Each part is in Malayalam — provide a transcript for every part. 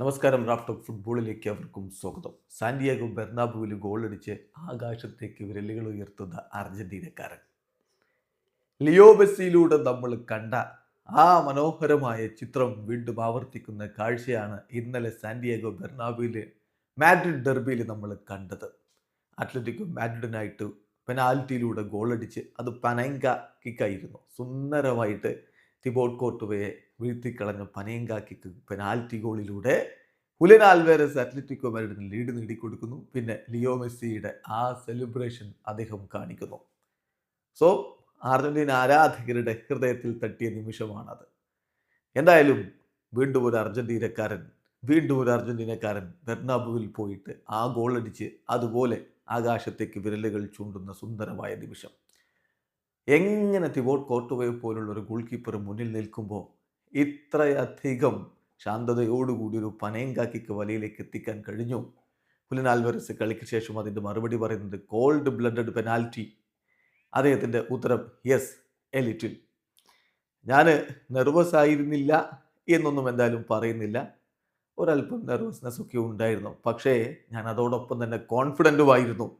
നമസ്കാരം റാഫ്റ്റോക്ക് ഫുട്ബോളിലേക്ക് അവർക്കും സ്വാഗതം. സാന്റിയാഗോ ബെർണാബുവിൽ ഗോളടിച്ച് ആകാശത്തേക്ക് വിരലുകൾ ഉയർത്തുന്ന അർജന്റീനക്കാരൻ. ലിയോ മെസ്സിയിലൂടെ നമ്മൾ കണ്ട ആ മനോഹരമായ ചിത്രം വീണ്ടും ആവർത്തിക്കുന്ന കാഴ്ചയാണ് ഇന്നലെ സാന്റിയാഗോ ബെർണാബുവിൽ മാഡ്രിഡ് ഡെർബിയിൽ നമ്മൾ കണ്ടത്. അത്ലറ്റിക്കോ മാഡ്രിഡിനായിട്ട് പെനാൽറ്റിയിലൂടെ ഗോളടിച്ച് അത് പനങ്ക കിക്കായിരുന്നു സുന്ദരമായിട്ട് തിബോട്ട് കോട്ടുവയെ വീഴ്ത്തിക്കളഞ്ഞ പനയങ്ക കിക്ക് പെനാൽറ്റി ഗോളിലൂടെ ഹുലൻ ആൽവേരസ് അത്ലറ്റിക്കോ മാഡ്രിഡിന് ലീഡ് നേടിക്കൊടുക്കുന്നു. പിന്നെ ലിയോ മെസ്സിയുടെ ആ സെലിബ്രേഷൻ അദ്ദേഹം കാണിക്കുന്നു. സോ അർജന്റീന ആരാധകരുടെ ഹൃദയത്തിൽ തട്ടിയ നിമിഷമാണത്. എന്തായാലും വീണ്ടും ഒരു അർജന്റീനക്കാരൻ വീണ്ടും ഒരു അർജന്റീനക്കാരൻ ബെർണാബുവിൽ പോയിട്ട് ആ ഗോളടിച്ച് അതുപോലെ ആകാശത്തേക്ക് വിരലുകൾ ചൂണ്ടുന്ന സുന്ദരമായ നിമിഷം. എങ്ങനെ തിബോട്ട് കോർട്ടുവയെ പോലുള്ള ഒരു ഗോൾ കീപ്പർ മുന്നിൽ നിൽക്കുമ്പോൾ ഇത്രയധികം ശാന്തതയോടുകൂടി ഒരു പനയങ്കാക്കിക്ക് വലയിലേക്ക് എത്തിക്കാൻ കഴിഞ്ഞു. ഹുലൻ കളിക്ക് ശേഷം അതിന്റെ മറുപടി പറയുന്നത് കോൾഡ് ബ്ലഡഡ് പെനാൽറ്റി. അദ്ദേഹത്തിന്റെ ഉത്തരം യെസ് എ ലിറ്റിൽ. ഞാൻ നെർവസ് ആയിരുന്നില്ല എന്നൊന്നും എന്തായാലും പറയുന്നില്ല. ഒരല്പം നെർവസ്നെസ് ഒക്കെ ഉണ്ടായിരുന്നു. പക്ഷേ ഞാൻ അതോടൊപ്പം തന്നെ കോൺഫിഡന്റുമായിരുന്നു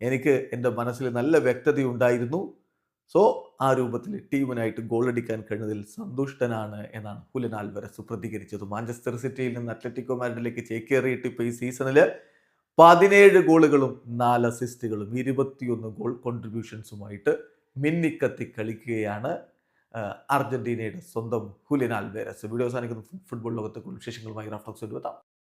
എനിക്ക് എന്റെ മനസ്സിൽ നല്ല വ്യക്തതയുണ്ടായിരുന്നു. സോ ആ രൂപത്തിൽ ടീമിനായിട്ട് ഗോൾ അടിക്കാൻ കഴിഞ്ഞതിൽ സന്തുഷ്ടനാണ് എന്നാണ് ഹുലൻ ആൽവരസ് പ്രതികരിച്ചത്. മാഞ്ചസ്റ്റർ സിറ്റിയിൽ നിന്ന് അത്ലറ്റിക്കോ മാരിഡിലേക്ക് ചേക്കേറിയിട്ട് ഇപ്പോൾ ഈ സീസണിൽ പതിനേഴ് ഗോളുകളും നാല് അസിസ്റ്റുകളും ഇരുപത്തിയൊന്ന് ഗോൾ കോൺട്രിബ്യൂഷൻസുമായിട്ട് മിന്നിക്കത്തി കളിക്കുകയാണ് അർജന്റീനയുടെ സ്വന്തം ഹുലിൻ ആൽവേരസ്. വീഡിയോ അവസാനിക്കുന്ന. ഫുട്ബോൾ ലോകത്തെ വിശേഷങ്ങളുമായി റഫ്ലക്സ് എത്താം.